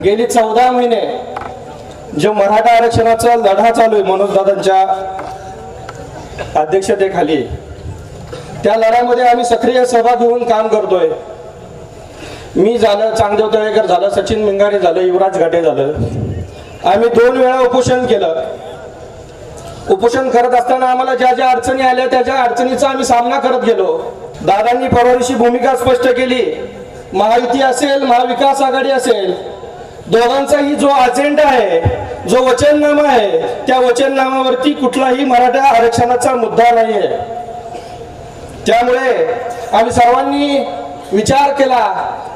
गेली चौदा महिने जो मराठा आरक्षणाचा लढा चालू आहे मनोज दादांच्या अध्यक्षतेखाली त्या लढ्यामध्ये आम्ही सक्रिय सहभाग घेऊन काम करतोय. मी झालं चांगदेव तळेकर झालं सचिन मिंगारे झालं युवराज घाटे झालं. आम्ही दोन वेळा उपोषण केलं. उपोषण करत असताना आम्हाला ज्या ज्या अडचणी आल्या त्या ज्या अडचणीचा आम्ही सामना करत गेलो. दादांनी परवादिवशी भूमिका स्पष्ट केली. महायुती असेल महाविकास आघाडी असेल दोघांचाही जो अजेंडा आहे जो वचननामा आहे त्या वचननामावरती कुठलाही मराठा आरक्षणाचा मुद्दा नाही आहे त्यामुळे आम्ही सर्वांनी विचार केला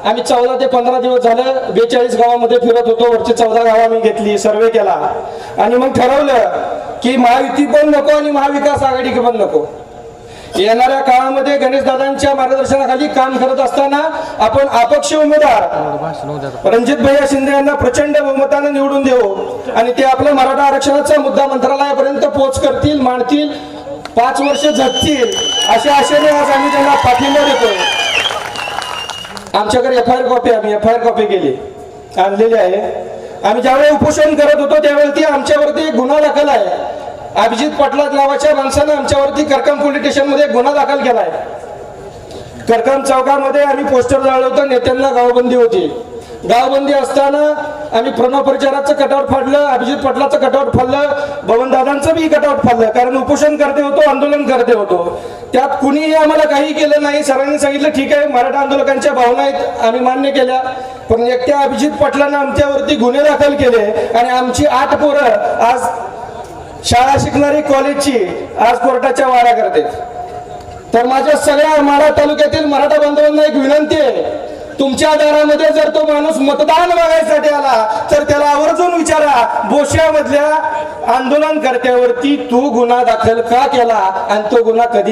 आम्ही चौदा ते पंधरा दिवस झालं बेचाळीस गावामध्ये फिरत होतो वरची चौदा गावं आम्ही घेतली सर्वे केला. आणि मग ठरवलं की महायुती पण नको आणि महाविकास आघाडी पण नको. येणाऱ्या काळामध्ये गणेश दादांच्या मार्गदर्शनाखाली काम करत असताना आपण अपक्ष उमेदवार रणजित भैया शिंदे यांना प्रचंड बहुमतानं निवडून देऊ आणि ते आपला मराठा आरक्षणाचा मुद्दा मंत्रालयापर्यंत पोच करतील मांडतील पाच वर्ष जगतील अशा आशेने आज आम्ही त्यांना पाठिंबा देतोय. आमच्याकडे एफ आय आर कॉपी आम्ही एफ आय आर कॉपी केली आणलेली आहे. आम्ही ज्यावेळी उपोषण करत होतो त्यावेळी आमच्यावरती एक गुन्हा दाखल आहे. अभिजित पाटलात नावाच्या माणसानं आमच्यावरती करकम पोलीस स्टेशनमध्ये गुन्हा दाखल केलाय. करकम चौकामध्ये आम्ही पोस्टर जाळलं होतं नेत्यांना गावबंदी होती. गावबंदी असताना आम्ही प्रणव परिचाराचं कटआउट फाडलं अभिजित पटलाचं कटआउट फाडलं भवनदादांचं बी कटआउट फाडलं कारण उपोषण करते होतो आंदोलन करते होतो. त्यात कुणीही आम्हाला काही केलं नाही सरांनी सांगितलं ठीक आहे मराठा आंदोलकांच्या भावना आहेत आम्ही मान्य केल्या. पण एकट्या अभिजित पटलानं आमच्यावरती गुन्हे दाखल केले आणि आमची आठ पोरं आज शाळा शिकणारी कॉलेजची आज कोर्टाच्या वाड्या करते. तर माझ्या सगळ्या माढा तालुक्यातील मराठा बांधवांना एक विनंती आहे. तुमच्या दारामध्ये जर तो माणूस मतदान मागायसाठी आला तर त्याला आवर्जून विचारा बोश्यामधल्या आंदोलनकर्त्यावरती तू गुन्हा दाखल का केला आणि तो गुन्हा कधी